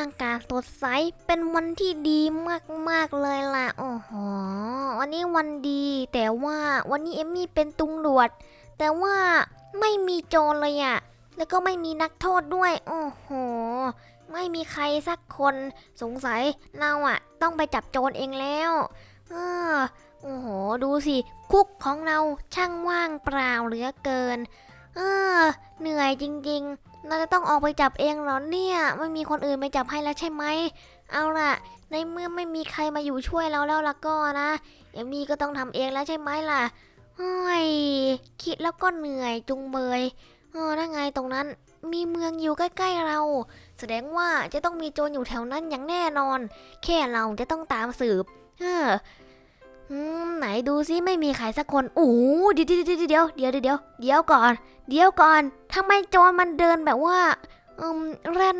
อากาศสดใส เป็นวันที่ดีมากๆเลยล่ะ โอ้โห วันนี้วันดี แต่ว่าวันนี้เอมมี่เป็นตุงหลวด แต่ว่าไม่มีโจรเลยอะแล้วก็ไม่มีนักโทษด้วย โอ้โห ไม่มีใครสักคนสงสัยเราอะต้องไปจับโจรเองแล้วเออโอ้โห ดูสิ คุกของเราช่างว่างเปล่าเหลือเกิน เออ เหนื่อยจริง ๆ เราจะต้องออกไปจับเองเหรอเนี่ย ไม่มีคนอื่นไปจับให้แล้วใช่ไหม เอาล่ะ ในเมื่อไม่มีใครมาอยู่ช่วยเราแล้วล่ะก็นะเอมมี่ก็ต้องทำเองแล้วใช่ไหมล่ะเฮ้ยคิดแล้วก็เหนื่อยจุงเบยเออนั่นไงตรงนั้น มีเมืองอยู่ใกล้ๆเรา แสดงว่าจะต้องมีโจรอยู่แถวนั้นอย่างแน่นอน แค่เราจะต้องตามสืบ เออ อืมไหนดูซิไม่มีใครสักคนโอ้เดี๋ยวเดี๋ยวเดี๋ยวเดี๋ยวเดี๋ยวเดี๋ยวเดี๋ยวก่อน เดี๋ยวก่อนทำไมโจรมันเดินแบบว่าอืมเล่น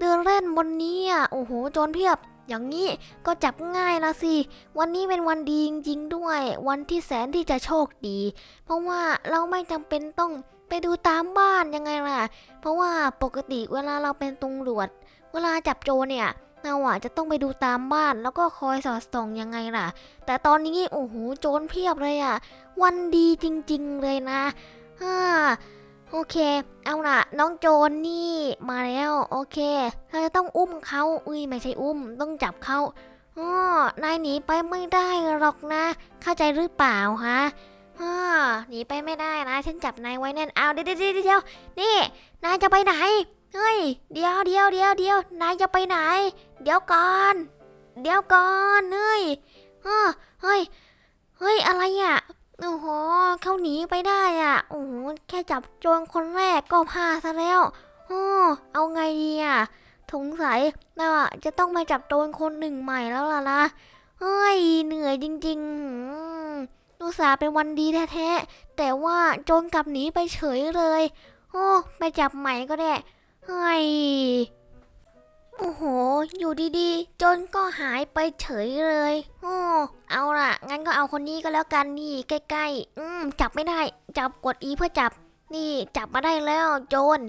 เดินเล่นบนนี้อะโอ้โหโจรเพียบ อย่างนี้ก็จับง่ายละสิ วันนี้เป็นวันดีจริงๆด้วย วันที่แสนที่จะโชคดี เพราะว่าเราไม่จำเป็นต้องไปดูตามบ้านยังไงล่ะ เพราะว่าปกติเวลาเราเป็นตำรวจ เวลาจับโจรเนี่ย เราอะจะต้องไปดูตามบ้าน แล้วก็คอยสอดส่องยังไงล่ะ แต่ตอนนี้โอ้โหโจรเพียบเลยอะวันดีจริง ๆ เลยนะอ่าโอเค เอาล่ะ น้องโจรนี่มาแล้ว โอเคเราจะต้องอุ้มเขาอุ้ยไม่ใช่อุ้ม ต้องจับเขาอ๋อนายหนีไปไม่ได้หรอกนะ เข้าใจหรือเปล่าฮะอ่าหนีไปไม่ได้นะ ฉันจับนายไว้แน่นเอาเดี๋ยวเดี๋ยวเดี๋ยวนี่ นายจะไปไหน เฮ้ยเดี๋ยวเดี๋ยวเดี๋ยวเดี๋ยวนายจะไปไหน เดี๋ยวก่อน เดี๋ยวก่อนเฮ้ยเออเฮ้ยเฮ้ยอะไรอะโอ้โหเขาหนีไปได้อะโอ้โหแค่จับโจรคนแรกก็พาซะแล้วโอ้เอาไงดีอะสงสัยนะจะต้องมาจับโจรคนหนึ่งใหม่แล้วล่ะนะเฮ้ยเหนื่อยจริงๆอืมอุตส่าเป็นวันดีแท้ๆแต่ว่าโจรกลับหนีไปเฉยเลย โอ้ไปจับใหม่ก็ได้ เฮ้ย โอ้โห อยู่ดีๆ จนก็หายไปเฉยเลย โอ้ เอาล่ะ งั้นก็เอาคนนี้ก็แล้วกันนี่ใกล้ๆ อืม จับไม่ได้ จับกดอีเพื่อจับ นี่จับมาได้แล้วโจร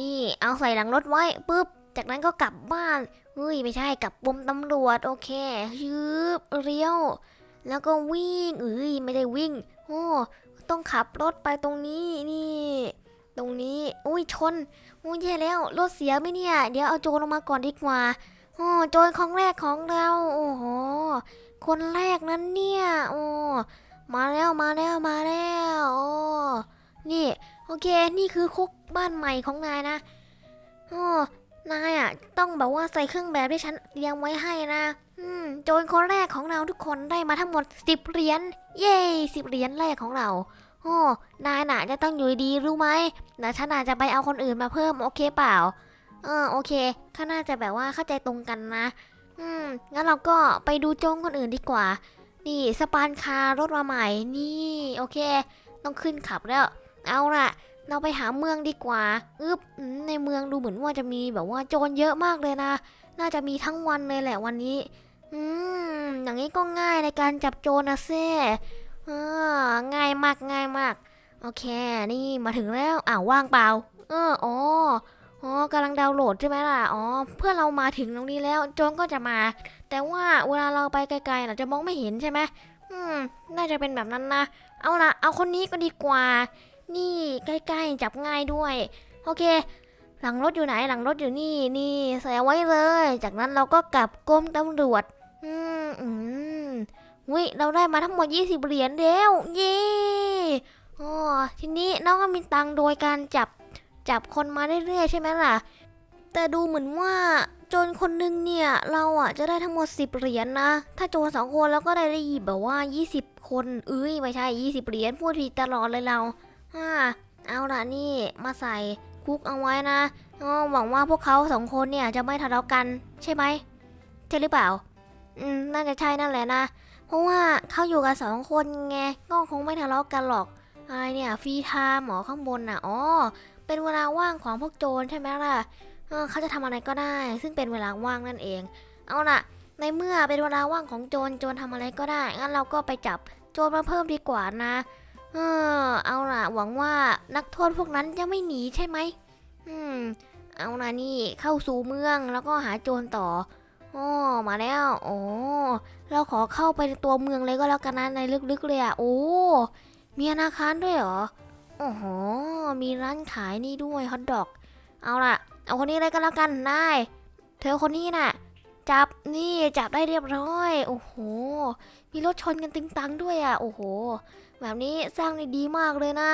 นี่เอาใส่หลังรถไว้ปุ๊บ จากนั้นก็กลับบ้านเฮ้ยไม่ใช่กลับปมตำรวจโอเคยืบเลี้ยว แล้วก็วิ่งเอ้ยไม่ได้วิ่ง โอ้ ต้องขับรถไปตรงนี้นี่ ตรงนี้ อุ้ยชนโอ้ยแย่แล้ว รถเสียไหมเนี่ย เดี๋ยวเอาโจรลงมาก่อนดีกว่าโอ้โจรของแรกของเรา โอ้โห คนแรกนั้นเนี่ย โอ้ มาแล้วมาแล้วมาแล้ว โอ้ นี่ โอเค นี่คือคุกบ้านใหม่ของนายนะ โอ้ นายอะ ต้องแบบว่าใส่เครื่องแบบที่ฉันเตรียงไว้ให้นะอืมโจรคนแรกของเราทุกคนได้มาทั้งหมดสิบเหรียญ เย้สิบเหรียญแรกของเรา โอ้นายน่ะจะต้องอยู่ดีรู้ไหมแล้วฉันอาจจะไปเอาคนอื่นมาเพิ่มโอเคเปล่า เออโอเคข้าน่าจะแบบว่าเข้าใจตรงกันนะ อืมงั้นเราก็ไปดูโจงคนอื่นดีกว่า นี่สปานคารถมาใหม่นี่ โอเค ต้องขึ้นขับแล้ว เอาล่ะ เราไปหาเมืองดีกว่าอึบในเมืองดูเหมือนว่าจะมีแบบว่าโจรเยอะมากเลยนะ น่าจะมีทั้งวันเลยแหละวันนี้ อืมอย่างนี้ก็ง่ายในการจับโจรนะเซ่เออง่ายมากง่ายมาก โอ เค นี่มาถึงแล้ว อ้าวว่างเปล่า เออ อ๋อ อ๋อกำลังดาวน์โหลดใช่ไหมล่ะ อ๋อ เพื่อเรามาถึงตรงนี้แล้วโจรก็จะมา แต่ว่าเวลาเราไปไกลๆเราจะมองไม่เห็นใช่ไหมอืม น่าจะเป็นแบบนั้นนะ เอาละเอาคนนี้ก็ดีกว่า นี่ใกล้ๆจับง่ายด้วย โอเค หลังรถอยู่ไหน หลังรถอยู่นี่ นี่ใส่ไว้เลย จากนั้นเราก็กลับกรมตำรวจ อืม อืมวิเราได้มาทั้งหมด 20 เหรียญแล้ว เย้ อ๋อทีนี้น้องก็มีตังค์โดยการจับจับคนมาเรื่อยๆใช่ไหมล่ะ แต่ดูเหมือนว่าโจรคนหนึงเนี่ยเราอะจะได้ทั้งหมด 10 เหรียญนะถ้าโจรสองคนแล้วก็ได้ได้แบบว่า 20 คนเอ้ยไม่ใช่ 20 เหรียญพูดผิดตลอดเลยเราอ่าเอาละนี่มาใส่คุกเอาไว้นะอ๋อหวังว่าพวกเขาสองคนเนี่ยจะไม่ทะเลาะกันใช่ไหมใช่หรือเปล่า อืมน่าจะใช่นั่นแหละนะ เพราะว่าเขาอยู่กันสองคนไงก็คงไม่ทะเลาะกันหรอก อะไรเนี่ยฟรีไทม์หมอข้างบนน่ะอ๋อเป็นเวลาว่างของพวกโจรใช่ไหมล่ะเขาจะทำอะไรก็ได้ ซึ่งเป็นเวลาว่างนั่นเอง เอาล่ะ ในเมื่อเป็นเวลาว่างของโจรโจรทำอะไรก็ได้งั้นเราก็ไปจับโจรมาเพิ่มดีกว่านะ เออเอาล่ะ หวังว่านักโทษพวกนั้นจะไม่หนีใช่ไหมอืม เอานะนี่เข้าสู่เมืองแล้วก็หาโจรต่ออ๋อมาแล้วโอ้เราขอเข้าไปในตัวเมืองเลยก็แล้วกันนะในลึกๆเลยอะโอ้ มีธนาคารด้วยเหรอ โอ้โห มีร้านขายนี่ด้วยฮอทดอก เอาล่ะ เอาคนนี้เลยก็แล้วกันได้เธอคนนี้น่ะ จับนี่จับได้เรียบร้อย โอ้โห มีรถชนกันตึงตังด้วยอะ โอ้โห แบบนี้สร้างได้ดีมากเลยนะ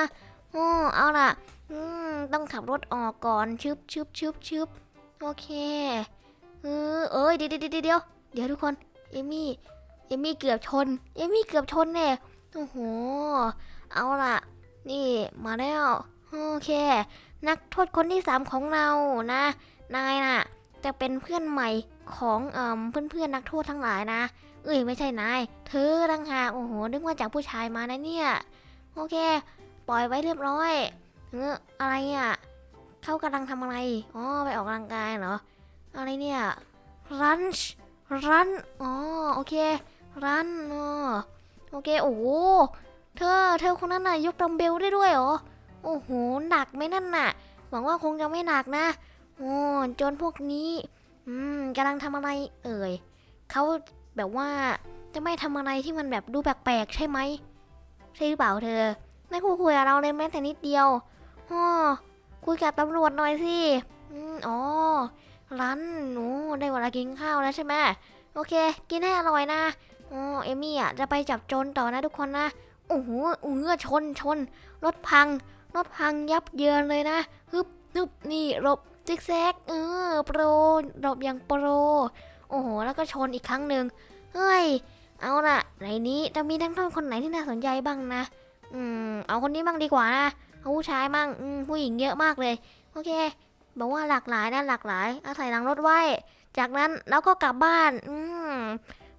โอ้เอาล่ะ อืม ต้องขับรถออกก่อนชึบชึบชึบชึบโอเค เออเอ้ยเดี๋ยวเดี๋ยวเดี๋ยวเดี๋ยวทุกคน เอมี่ เอมี่เกือบชน เอมี่เกือบชนเนี่ยโอ้โห เอาล่ะ นี่มาแล้วโอเค นักโทษคนที่สามของเรานะ นายน่ะ จะเป็นเพื่อนใหม่ของเอ่อเพื่อนๆนักโทษทั้งหลายนะ เอ้ยไม่ใช่นาย เธอต่างหากโอ้โหนึกว่าจากผู้ชายมานะเนี่ย โอเค ปล่อยไว้เรียบร้อยเอออะไรอะเขากำลังทำอะไร อ๋อ ไปออกกำลังกายเหรอ อะไรเนี่ย รันช์รัน อ๋อ โอเค รัน อ๋อ โอเค โอ้โห เธอ เธอคนนั้นน่ะยกดัมเบลได้ด้วยเหรอ โอ้โห หนักไหมนั่นน่ะ หวังว่าคงจะไม่หนักนะ โอ้จนพวกนี้ อืมกำลังทำอะไร เอ่ย เขาแบบว่าจะไม่ทำอะไรที่มันแบบดูแปลกๆใช่ไหม ใช่หรือเปล่าเธอ ไม่คุยคุยกับเราเลยแม้แต่นิดเดียวอ๋อคุยกับตำรวจหน่อยสิอืมอ๋อร้านหนูได้เวลากินข้าวแล้วใช่ไหมโอเค กินให้อร่อยนะอ๋อเอมี่อะจะไปจับโจรต่อนะทุกคนนะ โอ้โหเออชนชน รถพัง รถพังยับเยินเลยนะฮึบฮึบนี่หลบซิกแซกเออโปรหลบอย่างโปร โอ้โห แล้วก็ชนอีกครั้งหนึ่งเฮ้ย เอาละในนี้จะมีนักโทษคนไหนที่น่าสนใจบ้างนะ อืม เอาคนนี้บ้างดีกว่านะเอาผู้ชายบ้างอืมผู้หญิงเยอะมากเลย โอเค บอกว่าหลากหลายนะหลากหลาย อาใส่หลังรถไว้ จากนั้นเราก็กลับบ้าน อืม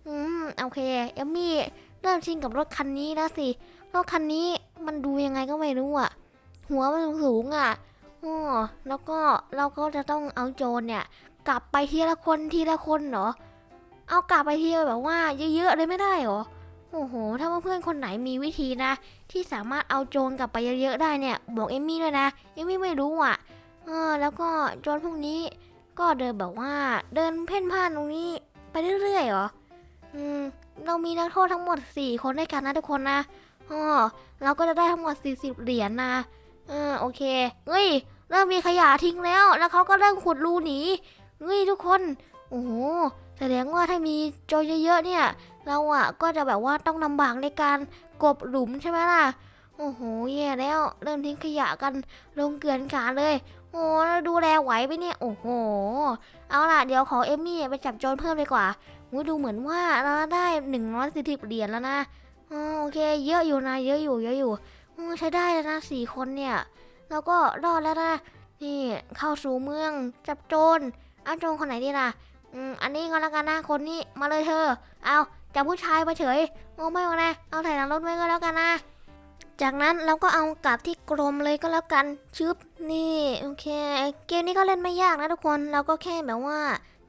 อืม โอเค เอมมี่ เริ่มชินกับรถคันนี้แล้วสิ รถคันนี้มันดูยังไงก็ไม่รู้อะ หัวมันสูงอะอ๋อแล้วก็เราก็จะต้องเอาโจรเนี่ย กลับไปทีละคนทีละคนเหรอ เอากลับไปทีแบบว่าเยอะๆเลยไม่ได้เหรอ โอ้โห ถ้าเพื่อนคนไหนมีวิธีนะ ที่สามารถเอาโจรกลับไปเยอะๆได้เนี่ย บอกเอมมี่ด้วยนะ เอมมี่ไม่รู้อะเออแล้วก็โจรพวกนี้ก็เดินแบบว่าเดินเพ่นพ่านตรงนี้ไปเรื่อยๆเหรอ อืม เรามีนักโทษทั้งหมด 4 คนด้วยกันนะทุกคนนะอ๋อเราก็จะได้ทั้งหมด 40 เหรียญนะเออโอเคเฮ้ย เริ่มมีขยะทิ้งแล้ว แล้วเขาก็เริ่มขุดรูหนีเฮ้ยทุกคน โอ้โห แสดงว่าถ้ามีโจรเยอะๆเนี่ย เราอะก็จะแบบว่าต้องลำบากในการกบหลุมใช่ไหมล่ะ โอ้โหแย่แล้ว เริ่มทิ้งขยะกันลงเกลื่อนกาเลย โอ้ดูแลไหวไหมเนี่ย โอ้โห เอาล่ะ เดี๋ยวขอเอมมี่ไปจับโจรเพิ่มดีกว่า โอ้ยดูเหมือนว่าเราได้หนึ่งร้อยสิบเหรียญแล้วนะอ๋อโอเค เยอะอยู่นะ เยอะอยู่ เยอะอยู่โอ้ใช้ได้แล้วนะสี่คนเนี่ย แล้วก็รอดแล้วนะ นี่เข้าสู่เมืองจับโจรเอาโจรคนไหนดีล่ะอืมอันนี้ก็แล้วกันนะคนนี้มาเลยเธอ เอาจับผู้ชายไปเฉยโอ้ไม่เอานะเอาใส่หลังรถไว้ก็แล้วกันนะจากนั้นเราก็เอากลับที่กรมเลยก็แล้วกันชึบนี่โอเค เกมนี้ก็เล่นไม่ยากนะทุกคน เราก็แค่แบบว่า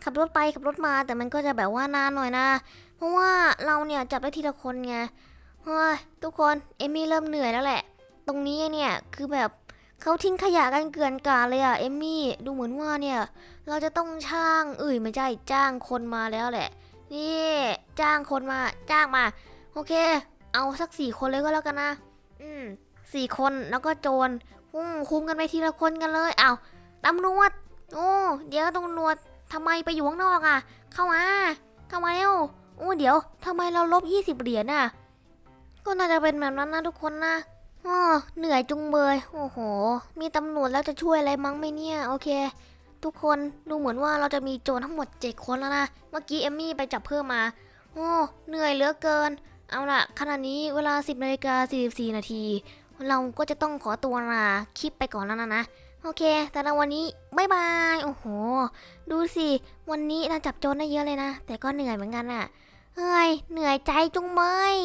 ขับรถไปขับรถมาแต่มันก็จะแบบว่านานหน่อยนะ เพราะว่าเราเนี่ยจับได้ทีละคนไงเฮ้ยทุกคนเอมี่เริ่มเหนื่อยแล้วแหละ ตรงนี้เนี่ยคือแบบเขาทิ้งขยะกันเกลื่อนกาดเลยอะเอมี่ดูเหมือนว่าเนี่ยเราจะต้องช่างเอ้ยไม่ใช่จ้างคนมาแล้วแหละ นี่จ้างคนมาจ้างมาโอเค เอาสักสี่คนเลยก็แล้วกันนะ อืมสี่คนแล้วก็โจรอืมคุมกันไปทีละคนกันเลยเอาวตำรวจโอ้เดี๋ยวตำรวจ ทำไมไปอยู่ข้างนอกอะ่ะ เข้ามา เข้ามาเร็วโอ้เดี๋ยวทำไมเราลบยี่สิบเหรียญน่ะ ก็น่าจะเป็นแบบนั้นนะทุกคนนะอ๋อเหนื่อยจุงเบย โอ้โห มีตำรวจแล้วจะช่วยอะไรมั้งไหมเนี่ย โอเค ทุกคนดูเหมือนว่าเราจะมีโจรทั้งหมดเจ็ดคนแล้วนะ เมื่อกี้เอมมี่ไปจับเพิ่มมา โอ้ เหนื่อยเหลือเกิน เอาละขณะนี้เวลา 10นาฬิกา44นาที เราก็จะต้องขอตัวลาคลิปไปก่อนแล้วนะนะ โอเค แต่ละวันนี้บายบาย โอ้โห ดูสิ วันนี้เราจับโจรได้เยอะเลยนะ แต่ก็เหนื่อยเหมือนกันอะเฮ้ย เหนื่อยใจจุงเมย